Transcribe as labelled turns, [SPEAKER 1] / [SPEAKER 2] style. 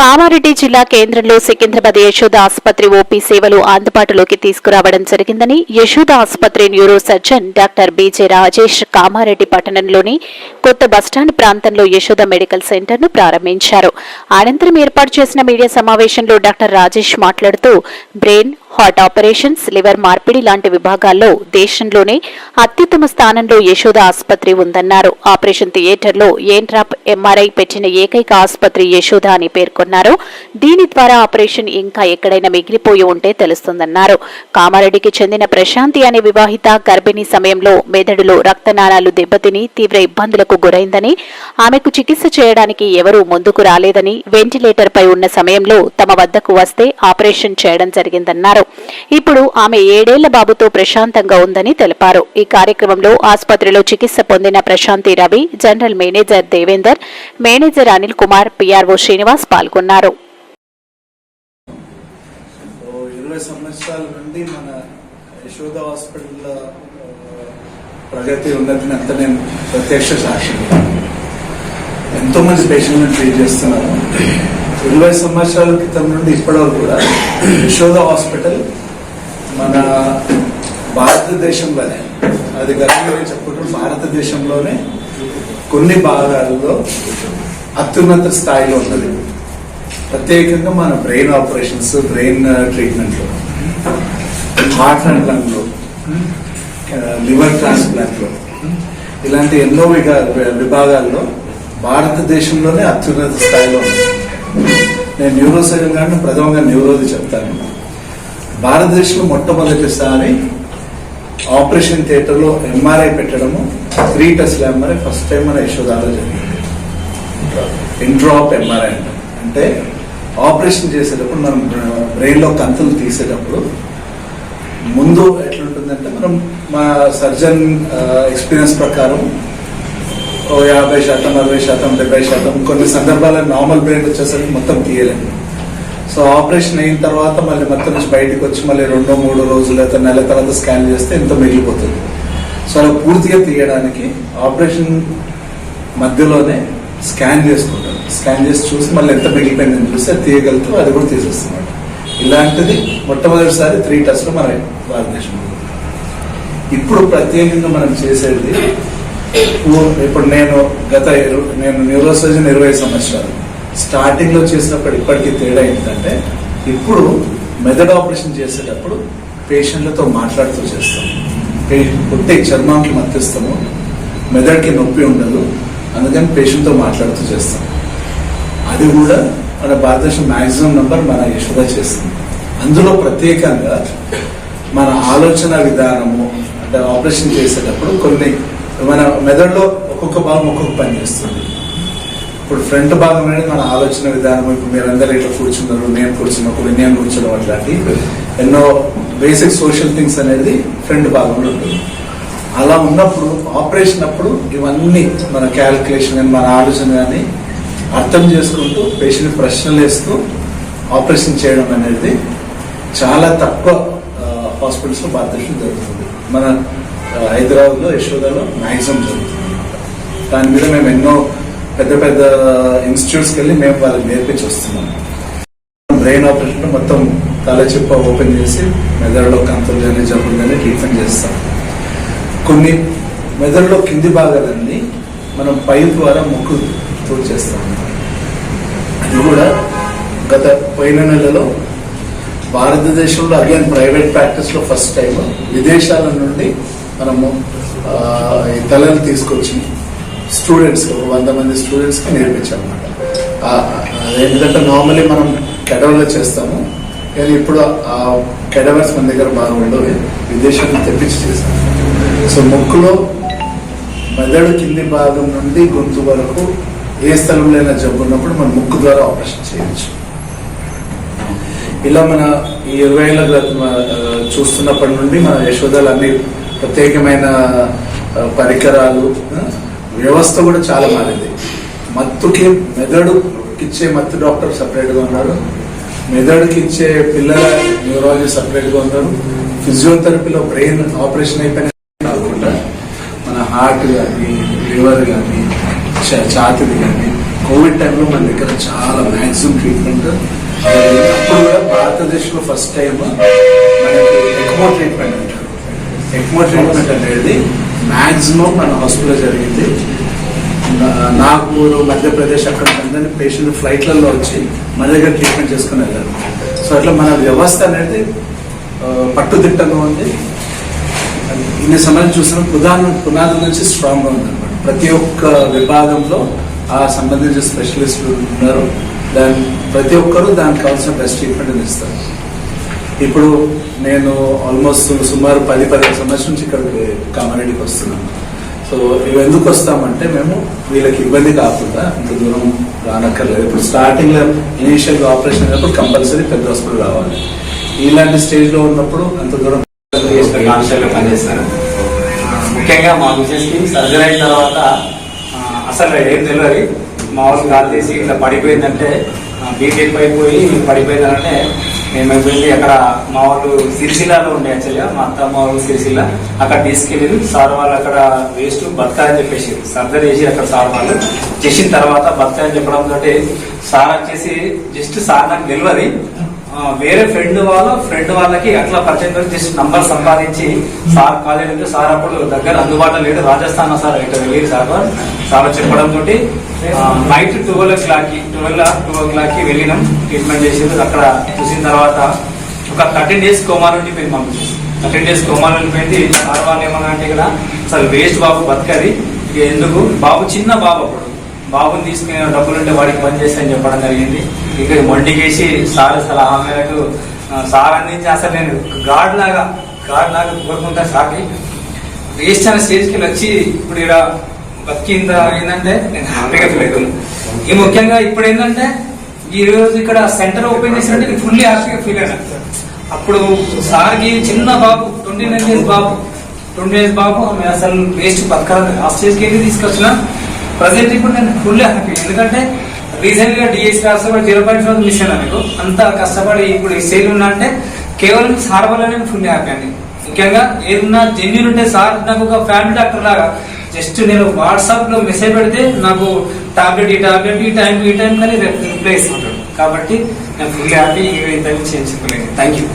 [SPEAKER 1] కామారెడ్డి జిల్లా కేంద్రంలో సికింద్రాబాద్ యశోద ఆసుపత్రి ఓపీ సేవలు అందుబాటులోకి తీసుకురావడం జరిగిందని యశోద ఆసుపత్రి neuro surgeon doctor B J Rajesh Kamareddy పట్టణంలోని కొత్త బస్టాండ్ ప్రాంతంలో యశోద మెడికల్ సెంటర్ను ప్రారంభించారు. అనంతరం ఏర్పాటు చేసిన మీడియా సమావేశంలో డాక్టర్ రాజేష్ మాట్లాడుతూ బ్రెయిన్ హార్ట్ ఆపరేషన్స్ లివర్ మార్పిడి లాంటి విభాగాల్లో దేశంలోనే అత్యుత్తమ స్థానంలో యశోద ఆసుపత్రి ఉందన్నారు. ఆపరేషన్ థియేటర్లో ఏంట్రాప్ ఎంఆర్ఐ పెట్టిన ఏకైక ఆసుపత్రి యశోద అని పేర్కొన్నారు. దీని ద్వారా ఆపరేషన్ ఇంకా ఎక్కడైనా మిగిలిపోయి ఉంటే తెలుస్తుందన్నారు. కామారెడ్డికి చెందిన ప్రశాంతి అనే వివాహిత గర్భిణీ సమయంలో మెదడులో రక్తనాళాలు దెబ్బతిని తీవ్ర ఇబ్బందులకు గురైందని ఆమెకు చికిత్స చేయడానికి ఎవరూ ముందుకు రాలేదని వెంటిలేటర్పై ఉన్న సమయంలో తమ వద్దకు వస్తే ఆపరేషన్ చేయడం జరిగిందన్నారు. ఇప్పుడు ఆమె ఏడేళ్ళ బాబుతో ప్రశాంతంగా ఉందని తెలిపారు. ఈ కార్యక్రమంలో ఆసుపత్రిలో చికిత్స పొందిన Prashanti Ravi general manager Devender manager Anil Kumar PRO Srinivas పాల్గొన్నారు.
[SPEAKER 2] సంవత్సరాల నుండి మన యశోద హాస్పిటల్ ప్రగతి ఉన్నతిని అంత నేను ప్రత్యక్ష సాక్షి. ఎంతో మంది పేషెంట్లను ట్రీట్ చేస్తున్నాను ఇరవై సంవత్సరాల క్రితం నుండి ఇప్పటివరకు కూడా యశోద హాస్పిటల్ మన భారతదేశంలోనే అది గర్వంగా చెప్పుకుంటాం భారతదేశంలోనే కొన్ని భాగాల్లో అత్యున్నత స్థాయిలో ఉన్నది. ప్రత్యేకంగా మన బ్రెయిన్ ఆపరేషన్స్ బ్రెయిన్ uh, ట్రీట్మెంట్లో హార్ట్ అండ్ uh, లివర్ ట్రాన్స్ప్లాంట్లో ఇలాంటి ఎన్నో విభాగాల్లో భారతదేశంలోనే అత్యున్నత స్థాయిలో ఉంది నేను న్యూరో సర్జన్ ప్రథమంగా న్యూరోది చెప్తాను. భారతదేశంలో మొట్టమొదటిసారి ఆపరేషన్ థియేటర్లో ఎంఆర్ఐ పెట్టడము త్రీ టెస్ట్ల ఎంఆర్ఐ ఫస్ట్ టైం మన యశోదాలో జరిగింది. ఇంట్రాప్ ఎంఆర్ఐ అంటాం. అంటే ఆపరేషన్ చేసేటప్పుడు మనం బ్రెయిన్లో కంతులు తీసేటప్పుడు ముందు ఎట్లుంటుందంటే మనం మా సర్జన్ ఎక్స్పీరియన్స్ ప్రకారం ఓ యాభై శాతం అరవై శాతం డెబ్బై శాతం కొన్ని సందర్భాల్లో నార్మల్ బ్రెయిన్ వచ్చేసరికి మొత్తం తీయలేము. సో ఆపరేషన్ అయిన తర్వాత మళ్ళీ మొత్తం నుంచి బయటకు వచ్చి మళ్ళీ రెండో మూడు రోజులు లేదా నెల తర్వాత స్కాన్ చేస్తే ఎంత మిగిలిపోతుంది. సో అలా పూర్తిగా తీయడానికి ఆపరేషన్ మధ్యలోనే స్కాన్ చేసుకుంటాం. స్కాన్ చేసి చూసి మళ్ళీ ఎంత మిగిలిపోయిందని చూస్తే అది తీయగలుగుతూ అది కూడా తీసేస్తున్నాడు ఇలాంటిది మొట్టమొదటిసారి త్రీ టెస్ట్లు మన భారతదేశంలో. ఇప్పుడు ప్రత్యేకంగా మనం చేసేది ఇప్పుడు నేను గత నేను న్యూరో సర్జన్ ఇరవై సంవత్సరాలు. స్టార్టింగ్లో చేసినప్పుడు ఇప్పటికీ తేడా ఏంటంటే ఇప్పుడు మెదడు ఆపరేషన్ చేసేటప్పుడు పేషెంట్లతో మాట్లాడుతూ చేస్తాం. పే- పుట్టే చర్మానికి మత్తిస్తాము. మెదడుకి నొప్పి ఉండదు. అందుకని పేషెంట్తో మాట్లాడుతూ చేస్తాం. అది కూడా మన భారతదేశం మ్యాక్సిమం నెంబర్ మన యశోద చేస్తుంది. అందులో ప్రత్యేకంగా మన ఆలోచన విధానము అంటే ఆపరేషన్ చేసేటప్పుడు కొన్ని మన మెదడులో ఒక్కొక్క భాగం ఒక్కొక్క పని చేస్తుంది. ఇప్పుడు ఫ్రంట్ భాగం అనేది మన ఆలోచన విధానం ఇప్పుడు మీరందరూ ఇట్లా కూర్చున్నారు నేను కూర్చున్నప్పుడు నేను కూర్చోవడం అట్లాంటి ఎన్నో బేసిక్ సోషల్ థింగ్స్ అనేది ఫ్రంట్ భాగంలో ఉంటుంది. అలా ఉన్నప్పుడు ఆపరేషన్ అప్పుడు ఇవన్నీ మన క్యాల్కులేషన్ కానీ మన ఆలోచన కానీ అర్థం చేసుకుంటూ పేషెంట్ ప్రశ్నలు వేస్తూ ఆపరేషన్ చేయడం అనేది చాలా తక్కువ హాస్పిటల్స్లో భారతదేశంలో జరుగుతుంది. మన హైదరాబాద్లో యశోదలో మ్యాక్సిమం జరుగుతుంది. దాని మీద మేము ఎన్నో పెద్ద పెద్ద ఇన్స్టిట్యూట్స్కి వెళ్ళి మేము వాళ్ళకి నేర్పించి వస్తున్నాం. బ్రెయిన్ ఆపరేషన్ మొత్తం తల ఓపెన్ చేసి మెదడులో కంతులు కానీ జబ్బులు కానీ ట్రీట్మెంట్ చేస్తాం. కొన్ని మెదడులో కింది భాగాలన్నీ మనం పై ద్వారా ముక్కుతో చేస్తాం. అది కూడా గత పోయిన నెలలో భారతదేశంలో అగైన్ ప్రైవేట్ ప్రాక్టీస్లో ఫస్ట్ టైం విదేశాల నుండి మనము ఈ తలని తీసుకొచ్చి స్టూడెంట్స్ వంద మంది స్టూడెంట్స్కి కి నేర్పించాం ఎందుకంటే మనం కెడవర్లో చేస్తాము. కానీ ఇప్పుడు ఆ కెడవర్స్ మన దగ్గర బాగా ఉండవు. విదేశాలకు తెప్పించి చేశాము సో ముక్కులో మెదడు కింది భాగం నుండి గొంతు వరకు ఏ స్థలంలో అయినా జబ్బు ఉన్నప్పుడు మనం ముక్కు ద్వారా ఆపరేషన్ చేయొచ్చు. ఇలా మన ఈ ఇరవై ఏళ్ళ చూస్తున్నప్పటి నుండి మన యశోదాలు అన్ని ప్రత్యేకమైన పరికరాలు వ్యవస్థ కూడా చాలా మారింది. మత్తుకి మెదడుకి ఇచ్చే మత్తు డాక్టర్ సపరేట్గా ఉన్నారు. మెదడుకి ఇచ్చే పిల్లల న్యూరాలజీ సపరేట్గా ఉన్నారు. ఫిజియోథెరపీలో బ్రెయిన్ ఆపరేషన్ అయిపోయిన కాకుండా మన హార్ట్ కానీ లివర్ కానీ ఛాతిది కానీ కోవిడ్ టైంలో మన దగ్గర చాలా మ్యాక్సిమం ట్రీట్మెంట్. అప్పుడు కూడా భారతదేశంలో ఫస్ట్ టైం మనకి ఎక్కువ ట్రీట్మెంట్ ఎక్మో ట్రీట్మెంట్ అనేది మ్యాక్సిమం మన హాస్పిటల్లో జరిగింది. నా- నాగపూర్ మధ్యప్రదేశ్ అక్కడ అందరినీ పేషెంట్ ఫ్లైట్లలో వచ్చి మన దగ్గర ట్రీట్మెంట్ చేసుకుని వెళ్ళారు. సో అట్లా మన వ్యవస్థ అనేది పట్టుదిట్టంగా ఉంది. ఇన్ని సమయం చూసిన పునాది పునాది నుంచి స్ట్రాంగ్గా ఉంది అనమాట ప్రతి ఒక్క విభాగంలో ఆ సంబంధించిన స్పెషలిస్టులు ఉన్నారు. దాని ప్రతి ఒక్కరూ దానికి కావాల్సిన బెస్ట్ ట్రీట్మెంట్ ఇస్తారు. ఇప్పుడు నేను ఆల్మోస్ట్ సుమారు పది పదిహేను సంవత్సరం నుంచి ఇక్కడికి కామారెడ్డికి వస్తున్నాను. సో ఇవి ఎందుకు వస్తామంటే మేము వీళ్ళకి ఇబ్బంది కాకుండా ఇంత దూరం రానక్కర్లేదు. ఇప్పుడు స్టార్టింగ్లో ఇనీషియల్ ఆపరేషన్ అయినప్పుడు కంపల్సరీ పెద్ద హాస్పిటల్ రావాలి. ఇలాంటి స్టేజ్లో ఉన్నప్పుడు అంత దూరం
[SPEAKER 3] పనిచేస్తారు. ముఖ్యంగా మా మిసెస్కి సర్జరీ అయిన తర్వాత అసలు ఏం తెలియదు మా వాళ్ళు గాలి తీసి ఇట్లా పడిపోయిందంటే బీటెక్ అయిపోయి పడిపోయిందంటే మేము వెళ్ళి అక్కడ మా వాళ్ళు సిరిసిల్లాలో ఉండే యాక్చువల్గా మా అత్త మా వాళ్ళు సిరిసిల్ల. అక్కడ తీసుకెళ్ళి సార్ వాళ్ళు అక్కడ వేస్ట్ బతకాలని చెప్పేసి సర్జరీ చేసి అక్కడ సార్ వాళ్ళు చేసిన తర్వాత బతకాలని చెప్పడం తోటి సార్ వచ్చేసి జస్ట్ సార్ నాకు తెలియదు వేరే ఫ్రెండ్ వాళ్ళ ఫ్రెండ్ వాళ్ళకి అట్లా పరిచయం చేసి జస్ట్ నంబర్ సంపాదించి సార్ కాలేజ్ అంటే సార్ అప్పుడు దగ్గర అందుబాటులో లేడు రాజస్థాన్ సార్ ఇక్కడ వెళ్ళి సార్. సార్ చెప్పడం తోటి night twelve o'clock twelve twelve ఓ క్లాక్కి వెళ్ళినాం ట్రీట్మెంట్ చేసేది అక్కడ చూసిన తర్వాత ఒక థర్టీన్ డేస్ కోమాలో ఉండిపోయింది పంపించేసి థర్టీన్ డేస్ కోమాలో ఉండిపోయింది సార్ వాళ్ళు ఏమన్నా అంటే ఇక్కడ సార్ వేస్ట్ బాబు బతకది. ఎందుకు? బాబు చిన్న బాబు అప్పుడు. బాబుని తీసుకునే డబ్బులు ఉంటే వాడికి పని చేస్తా అని చెప్పడం జరిగింది. ఇక్కడ మొండికేసి సార్ సలహా మేరకు సార్ అందించి అసలు నేను? గాడ్ లాగా గాడ్ లాగా కోరుకుంటా సార్కి వేస్ట్ అనే స్టేజ్కి వచ్చి ఇప్పుడు ఇక్కడ బతికింత ఏంటంటే నేను హ్యాపీగా ఫీల్ అవుతున్నాను ఈ ముఖ్యంగా ఇప్పుడు ఏంటంటే ఈ రోజు ఇక్కడ సెంటర్ ఓపెన్ చేసినట్టు నేను ఫుల్లీ హ్యాపీగా ఫీల్ అయినా. అప్పుడు సార్కి చిన్న బాబు ట్వంటీ నైన్ డేస్ బాబు ట్వంటీ డేస్ బాబు అసలు వేస్ట్ బతకాలి ఆ స్టేజ్కి వెళ్ళి తీసుకొచ్చినా ప్రజెంట్ ఇప్పుడు నేను ఫుల్ హ్యాపీ ఎందుకంటే రీసెంట్గా డిఎస్ కష్టపడి జీరో పాయింట్ ఫోర్ మిషన్ అయినా అంత కష్టపడి ఇప్పుడు ఈ సేల్ ఉన్నా అంటే కేవలం సార్ వల్ల నేను ఫుల్ హ్యాపీ అండి ముఖ్యంగా ఏదన్నా జెన్యున్ ఉంటే సార్ నాకు ఒక ఫ్యామిలీ డాక్టర్ లాగా. జస్ట్ నేను వాట్సాప్లో మెసేజ్ పెడితే నాకు టాబ్లెట్ ఈ టాబ్లెట్ ఈ టైం ఈ టైం కానీ రిప్లై ఇస్తుంటాడు కాబట్టి నేను ఫుల్ హ్యాపీ ఇంత చేయించుకోలేదు థ్యాంక్ యూ